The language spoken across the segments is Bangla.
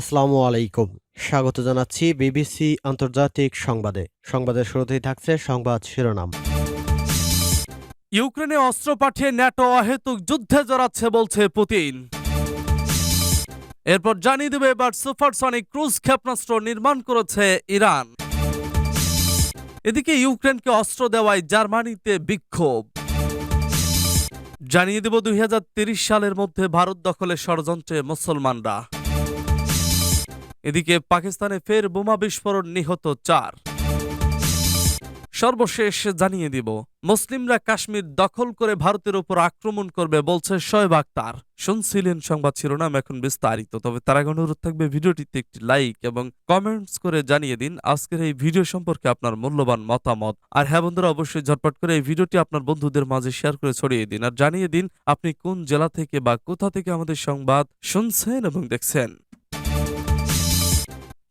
আসসালামু আলাইকুম। স্বাগত জানাচ্ছি বিবিসি আন্তর্জাতিক সংবাদে। সংবাদের শুরুতেই থাকছে সংবাদ শিরোনাম। ইউক্রেনে অস্ত্র পাঠিয়ে ন্যাটো অহেতুক যুদ্ধে জড়াচ্ছে বলছে পুতিন। এরপর জানিয়ে দেবে এবার সুপারসনিক ক্রুজ ক্ষেপণাস্ত্র নির্মাণ করেছে ইরান। এদিকে ইউক্রেনকে অস্ত্র দেওয়ায় জার্মানিতে বিক্ষোভ। জানিয়ে দেব দুই সালের মধ্যে ভারত দখলের ষড়যন্ত্রে মুসলমানরা। এদিকে পাকিস্তানে ফের বোমা বিস্ফোরণ নিহত চার। সর্বশেষ জানিয়ে দিব, মুসলিমরা কাশ্মীর দখল করে ভারতের উপর আক্রমণ করবে বলছে শোয়েব আক্তার শুনছিলেন সংবাদ শিরোনাম এখন বিস্তারিত, তবে তার আগে অনুরোধ থাকবে ভিডিওটিতে একটি লাইক এবং কমেন্টস করে জানিয়ে দিন আজকের এই ভিডিও সম্পর্কে আপনার মূল্যবান মতামত। আর হ্যাঁ বন্ধুরা, অবশ্যই ঝটপট করে এই ভিডিওটি আপনার বন্ধুদের মাঝে শেয়ার করে ছড়িয়ে দিন। আর জানিয়ে দিন, আপনি কোন জেলা থেকে বা কোথা থেকে আমাদের সংবাদ শুনছেন এবং দেখছেন।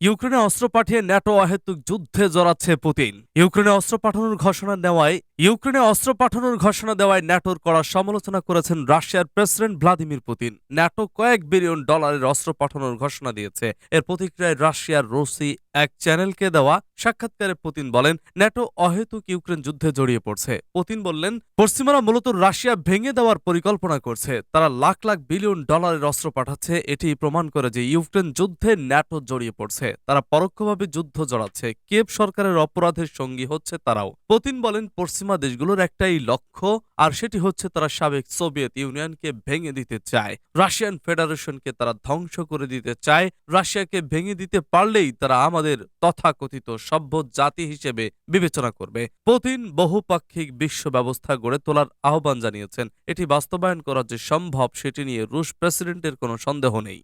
ইউক্রেনে অস্ত্র পাঠিয়ে ন্যাটো আহেতুক যুদ্ধে জড়াচ্ছে পুতিন। ইউক্রেনে অস্ত্র পাঠানোর ঘোষণা নেওয়ায় ইউক্রেনে অস্ত্র পাঠানোর ঘোষণা দেওয়ায় ন্যাটোর করা সমালোচনা করেছেন রাশিয়ার প্রেসিডেন্ট ভ্লাদিমির পুতিন। ন্যাটো কয়েক বিলিয়ন ডলারের অস্ত্র পাঠানোর ঘোষণা দিয়েছে। এর প্রতিক্রিয়ায় রাশিয়ার রুসি এক চ্যানেলকে দেওয়া সাক্ষাৎকারে পুতিন বলেন, ন্যাটো অহেতুক ইউক্রেন যুদ্ধে জড়িয়ে পড়ছে। পুতিন বললেন, পশ্চিমারা মূলত রাশিয়া ভেঙে দেওয়ার পরিকল্পনা করছে। তারা লাখ লাখ বিলিয়ন ডলারের অস্ত্র পাঠাচ্ছে। এটি প্রমাণ করে যে ইউক্রেন যুদ্ধে ন্যাটো জড়িয়ে পড়ছে। তারা পরোক্ষভাবে যুদ্ধ জড়াচ্ছে। কেপ সরকারের অপরাধের সঙ্গী হচ্ছে তারাও। পুতিন বলেন, পশ্চিমা দেশগুলোর একটাই লক্ষ্য, আর সেটি হচ্ছে তারা সাবেক সোভিয়েত ইউনিয়নকে ভেঙে দিতে চায়। রাশিয়ান ফেডারেশনকে তারা ধ্বংস করে দিতে চায়। রাশিয়াকে ভেঙে দিতে পারলেই তারা আমাদের তথাকথিত সভ্য জাতি হিসেবে বিবেচনা করবে। পুতিন বহুপাক্ষিক বিশ্ব ব্যবস্থা গড়ে তোলার আহ্বান জানিয়েছেন। এটি বাস্তবায়ন করা যে সম্ভব, সেটি নিয়ে রুশ প্রেসিডেন্টের কোনো সন্দেহ নেই।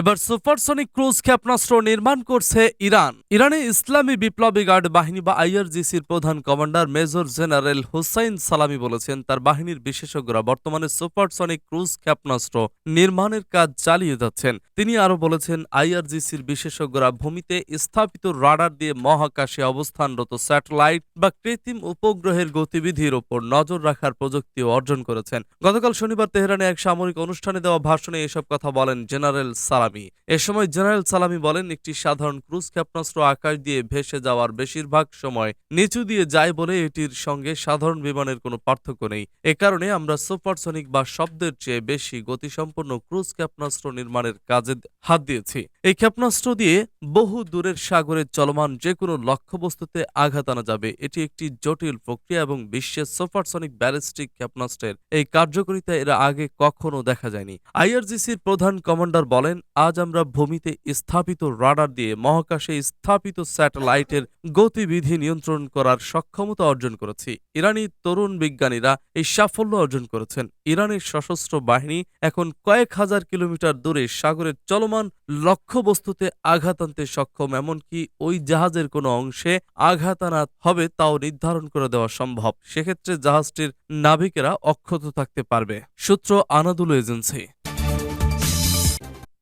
এবার সুপারসনিক ক্রুজ ক্ষেপণাস্ত্র নির্মাণ করছে ইরান। ইরানে ইসলামী বিপ্লবী গার্ড বাহিনী বা আইআরজিসির প্রধান কমান্ডার মেজর জেনারেল হুসাইন সালামি বলেছেন, তার বাহিনীর বিশেষজ্ঞরা বর্তমানে সুপারসনিক ক্রুজ ক্ষেপণাস্ত্র নির্মাণের কাজ চালিয়ে যাচ্ছেন। তিনি আরও বলেছেন, আইআরজিসির বিশেষজ্ঞরা ভূমিতে স্থাপিত রাডার দিয়ে মহাকাশে অবস্থানরত স্যাটেলাইট বা কৃত্রিম উপগ্রহের গতিবিধির ওপর নজর রাখার প্রযুক্তিও অর্জন করেছেন। গতকাল শনিবার তেহরানে এক সামরিক অনুষ্ঠানে দেওয়া ভাষণে এসব কথা বলেন জেনারেল সালামি। এ সময় জেনারেল সালামি বলেন, একটি সাধারণ ক্রুজ ক্ষেপণাস্ত্র আকাশ দিয়ে ভেসে যাওয়ার বেশিরভাগ সময় নিচু দিয়ে যায় বলে এটির সঙ্গে সাধারণ বিমানের কোনো পার্থক্য নেই। এ কারণে আমরা সুপারসনিক বা শব্দের চেয়ে বেশি গতিসম্পন্ন ক্রুজ ক্ষেপণাস্ত্র নির্মাণের কাজে হাত দিয়েছি। এই ক্ষেপণাস্ত্র দিয়ে বহু দূরের সাগরে চলমান যে কোনো লক্ষ্যবস্তুতে আঘাত আনা যাবে। এটি একটি জটিল প্রক্রিয়া এবং বিশ্বের সুপারসনিক ব্যালিস্টিক ক্ষেপণাস্ত্রের এই কার্যকারিতা এর আগে কখনো দেখা যায়নি। আইআরজিসির প্রধান কমান্ডার বলেন আজ আমরা ভূমিতে স্থাপিত রাডার দিয়ে মহাকাশে স্থাপিত স্যাটেলাইটের গতিবিধি নিয়ন্ত্রণ করার সক্ষমতা অর্জন করেছি। ইরানি তরুণ বিজ্ঞানীরা এই সাফল্য অর্জন করেছেন। ইরানের সশস্ত্র বাহিনী এখন কয়েক হাজার কিলোমিটার দূরে সাগরের চলমান লক্ষ্যবস্তুতে আঘাত আনতে সক্ষম, এমনকি ওই জাহাজের কোনো অংশে আঘাত আনা হবে তাও নির্ধারণ করে দেওয়া সম্ভব। সেক্ষেত্রে জাহাজটির নাবিকেরা অক্ষত থাকতে পারবে। সূত্র আনাদুল এজেন্সি।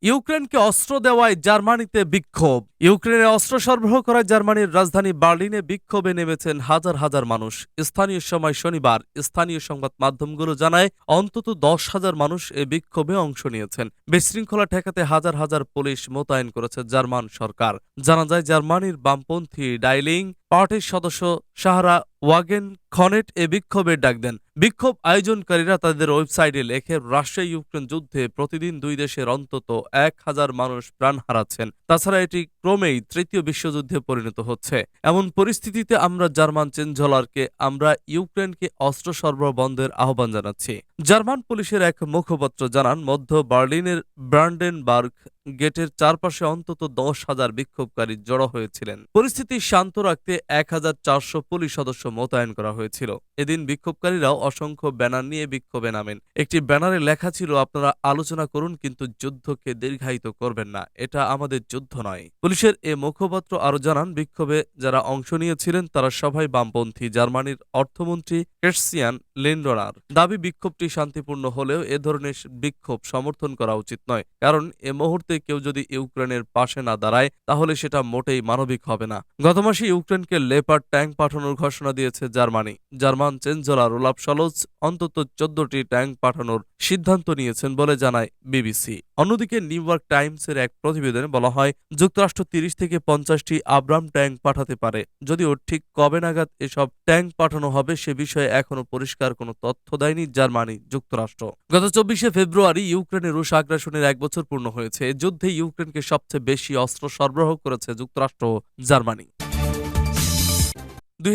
ইউক্রেনকে অস্ত্র দেওয়ায় জার্মানিতে বিক্ষোভ। ইউক্রেনে অস্ত্র সরবরাহ করায় জার্মানির রাজধানী বার্লিনে বিক্ষোভে নেমেছেন হাজার হাজার মানুষ। স্থানীয় সময় শনিবার স্থানীয় সংবাদ মাধ্যমগুলো জানায়, অন্তত দশ হাজার মানুষ এ বিক্ষোভে অংশ নিয়েছেন। বিশৃঙ্খলা ঠেকাতে হাজার হাজার পুলিশ মোতায়েন করেছে জার্মান সরকার। জানা যায়, জার্মানির বামপন্থী ডাইলিং পার্টির সদস্য সাহারা ওয়াগেন খনেট এ বিক্ষোভের ডাক দেন। বিক্ষোভ আয়োজনকারীরা তাদের ওয়েবসাইটে লেখে, রাশিয়া ইউক্রেন যুদ্ধে প্রতিদিন দুই দেশের অন্তত এক হাজার মানুষ প্রাণ হারাচ্ছেন। তাছাড়া এটি ক্রমেই তৃতীয় বিশ্বযুদ্ধে পরিণত হচ্ছে। এমন পরিস্থিতিতে আমরা জার্মান চেঞ্জলারকে, আমরা ইউক্রেনকে অস্ত্র সরবরাহ বন্ধের আহ্বান জানাচ্ছি। জার্মান পুলিশের এক মুখপাত্র জানান মধ্য বার্লিনের ব্রান্ডেনবার্গ গেটের চারপাশে অন্তত দশ হাজার বিক্ষোভকারী জড়ো হয়েছিলেন। পরিস্থিতি শান্ত রাখতে এক হাজার চারশো পুলিশ সদস্য মোতায়েন করা হয়েছিল। এদিন বিক্ষোভকারীরাও অসংখ্য ব্যানার নিয়ে বিক্ষোভে নামেন। একটি ব্যানারে লেখা ছিল, আপনারা আলোচনা করুন, কিন্তু যুদ্ধকে দীর্ঘায়িত করবেন না। এটা আমাদের যুদ্ধ নয়। পুলিশের এ মুখপাত্র আরও জানান, বিক্ষোভে যারা অংশ নিয়েছিলেন, তারা সবাই বামপন্থী জার্মানির অর্থমন্ত্রী ক্রিশ্চিয়ান লিন্ডনার। দাবি, বিক্ষোভটি শান্তিপূর্ণ হলেও এ ধরনের বিক্ষোভ সমর্থন করা উচিত নয়, কারণ এ মুহূর্তে মুহূর্তে কেউ যদি ইউক্রেনের পাশে না দাঁড়ায়, তাহলে সেটা মোটেই মানবিক হবে না। গত মাসে ইউক্রেনকে লেপার ট্যাঙ্ক পাঠানোর ঘোষণা দিয়েছে Germany. German chancellor Olaf Scholz অন্তত চোদ্দটি ট্যাঙ্ক পাঠানোর সিদ্ধান্ত নিয়েছেন বলে জানায় বিবিসি। অন্যদিকে নিউ ইয়র্ক টাইমসের এক প্রতিবেদনে বলা হয়, যুক্তরাষ্ট্র তিরিশ থেকে পঞ্চাশটি আব্রাম ট্যাঙ্ক পাঠাতে পারে। যদিও ঠিক কবে নাগাদ এসব ট্যাঙ্ক পাঠানো হবে সে বিষয়ে এখনও পরিষ্কার কোনো তথ্য দেয়নি জার্মানি যুক্তরাষ্ট্র। গত চব্বিশে ফেব্রুয়ারি ইউক্রেনে রুশ আগ্রাসনের এক বছর পূর্ণ হয়েছে। যুদ্ধে ইউক্রেনকে সবচেয়ে বেশি অস্ত্র সরবরাহ করেছে যুক্তরাষ্ট্র জার্মানি। দুই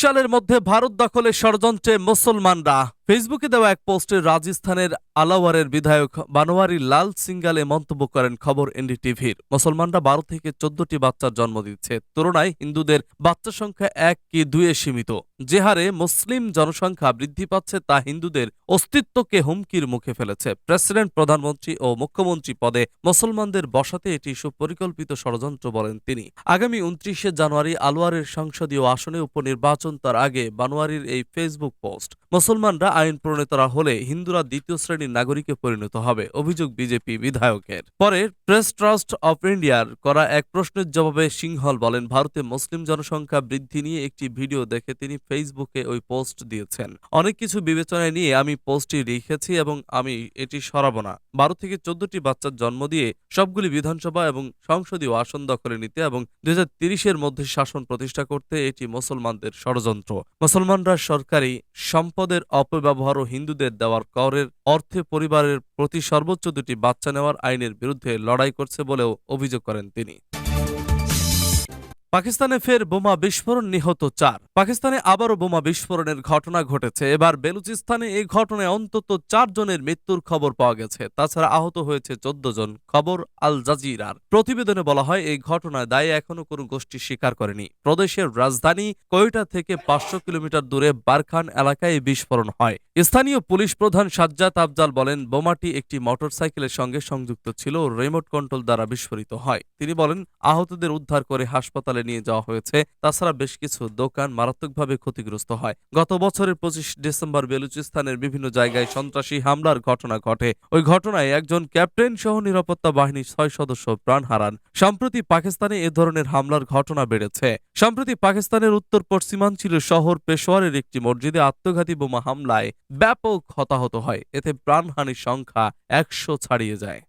সালের মধ্যে ভারত দখলে ষড়যন্ত্রে মুসলমানরা ফেসবুকে দেওয়া এক পোস্টে রাজস্থানের আলাওয়ারের বিধায়ক বানোয়ারি লাল সিঙ্গালে মন্তব্য করেন খবর এনডিটিভির। মুসলমানরা বারো থেকে চোদ্দটি বাচ্চার জন্ম দিচ্ছে। তুলনায় হিন্দুদের বাচ্চা সংখ্যা এক কি দুয়ে সীমিত। যে হারে মুসলিম জনসংখ্যা বৃদ্ধি পাচ্ছে তা হিন্দুদের অস্তিত্বকে হুমকির মুখে ফেলেছে। প্রেসিডেন্ট, প্রধানমন্ত্রী ও মুখ্যমন্ত্রী পদে মুসলমানদের বসাতে এটি সুপরিকল্পিত ষড়যন্ত্র বলেন তিনি। আগামী উনত্রিশে জানুয়ারি আলোয়ারের সংসদীয় আসনে উপনির্বাচন তার আগে বানোয়ারির এই ফেসবুক পোস্ট। মুসলমানরা আইন প্রণেতারা হলে হিন্দুরা দ্বিতীয় শ্রেণির নাগরিকে পরিণত হবে, অভিযোগ বিজেপি বিধায়কের। পরে প্রেস ট্রাস্ট অফ ইন্ডিয়ার করা এক প্রশ্নের জবাবে সিংহল বলেন, ভারতে মুসলিম জনসংখ্যা বৃদ্ধি নিয়ে একটি ভিডিও দেখে তিনি ফেসবুকে ওই পোস্ট দিয়েছেন। অনেক কিছু বিবেচনায় নিয়ে আমি পোস্টটি লিখেছি এবং আমি এটি সরাবো না। বারো থেকে চোদ্দটি বাচ্চার জন্ম দিয়ে সবগুলি বিধানসভা এবং সংসদীয় আসন দখলে নিতে এবং দুই হাজার মধ্যে শাসন প্রতিষ্ঠা করতে এটি মুসলমানদের ষড়যন্ত্র। মুসলমানরা সরকারি সম্পদের অপব্যবহার ও হিন্দুদের দেওয়ার করের অর্থে পরিবারের প্রতি সর্বোচ্চ দুটি বাচ্চা নেওয়ার আইনের বিরুদ্ধে লড়াই করছে বলেও অভিযোগ করেন তিনি। পাকিস্তানে ফের বোমা বিস্ফোরণ নিহত চার। পাকিস্তানে আবারও বোমা বিস্ফোরণের ঘটনা ঘটেছে। এবার বেলুচিস্তানে এই ঘটনায় অন্তত চারজনের মৃত্যুর খবর পাওয়া গেছে। তাছাড়া আহত হয়েছে চোদ্দ জন, খবর আল জাজিরার। প্রতিবেদনে বলা হয়, এই ঘটনায় দায়ে এখনও কোনো গোষ্ঠী স্বীকার করেনি। প্রদেশের রাজধানী কোয়েটা থেকে পাঁচশো কিলোমিটার দূরে বারখান এলাকায় বিস্ফোরণ হয়। স্থানীয় পুলিশ প্রধান সাজ্জাদ আফজাল বলেন, বোমাটি একটি মোটরসাইকেলের সঙ্গে সংযুক্ত ছিল রিমোট কন্ট্রোল দ্বারা বিস্ফোরিত হয়। তিনি বলেন, আহতদের উদ্ধার করে হাসপাতালে নিয়ে যাওয়া হয়েছে। তাছাড়া বেশ কিছু দোকান মারাত্মকভাবে ক্ষতিগ্রস্ত হয়। গত বছরের পঁচিশ ডিসেম্বর বেলুচিস্তানের বিভিন্ন জায়গায় সন্ত্রাসী হামলার ঘটনা ঘটে। ওই ঘটনায় একজন ক্যাপ্টেন সহ নিরাপত্তা বাহিনীর ছয় সদস্য প্রাণ হারান। সম্প্রতি পাকিস্তানে এ ধরনের হামলার ঘটনা বেড়েছে। সম্প্রতি পাকিস্তানের উত্তর পশ্চিমাঞ্চলের শহর পেশোয়ারের একটি মসজিদে আত্মঘাতী বোমা হামলায় ব্যাপক হতাহত হয়। এতে প্রাণহানির সংখ্যা একশো ছাড়িয়ে যায়।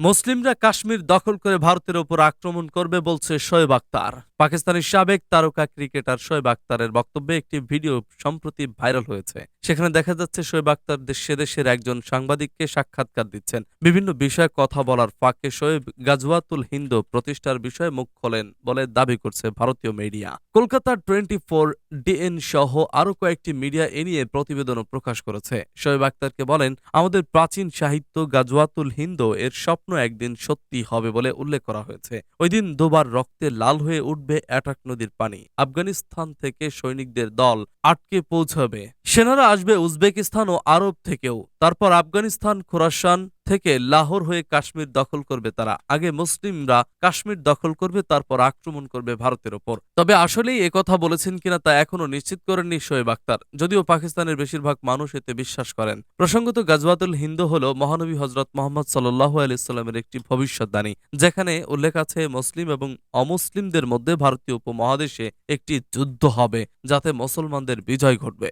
মুসলিমরা কাশ্মীর দখল করে ভারতের ওপর আক্রমণ করবে বলছে শোয়েব আক্তার পাকিস্তানের সাবেক তারকা ক্রিকেটার শোয়েব আক্তারের বক্তব্যে একটি ভিডিও সম্প্রতি ভাইরাল হয়েছে। সেখানে দেখা যাচ্ছে শোয়েব আক্তার দেশ- সেদেশের একজন সাংবাদিককে সাক্ষাৎকার দিচ্ছেন। বিভিন্ন বিষয়ে কথা বলার ফাঁকে শোয়েব গাজওয়াতুল হিন্দ প্রতিষ্ঠার বিষয়ে মুখ খোলেন বলে দাবি করছে ভারতীয় মিডিয়া। কলকাতার টোয়েন্টি ফোর ডিএন সহ আরও কয়েকটি মিডিয়া এ নিয়ে প্রতিবেদনও প্রকাশ করেছে। শোয়েব আক্তারকে বলেন, আমাদের প্রাচীন সাহিত্য গাজওয়াতুল হিন্দ, এর স্বপ্ন একদিন সত্যি হবে বলে উল্লেখ করা হয়েছে। ওই দিন দুবার রক্তে লাল হয়ে উঠবে অ্যাটাক নদীর পানি। আফগানিস্তান থেকে সৈনিকদের দল আটকে পৌঁছাবে। সেনারা আসবে উজবেকিস্তান ও আরব থেকেও। তারপর আফগানিস্তান, খোরাসান থেকে লাহোর হয়ে কাশ্মীর দখল করবে তারা। আগে মুসলিমরা কাশ্মীর দখল করবে, তারপর আক্রমণ করবে ভারতের ওপর। তবে আসলেই একথা বলেছেন কিনা তা এখনও নিশ্চিত করেননি শোয়েব আক্তার যদিও পাকিস্তানের বেশিরভাগ মানুষ এতে বিশ্বাস করেন। প্রসঙ্গত গাজওয়াতুল হিন্দু হল মহানবী হজরত মোহাম্মদ সাল্লাহ আলাইস্লামের একটি ভবিষ্যৎবাণী যেখানে উল্লেখ আছে মুসলিম এবং অমুসলিমদের মধ্যে ভারতীয় উপমহাদেশে একটি যুদ্ধ হবে, যাতে মুসলমানদের বিজয় ঘটবে।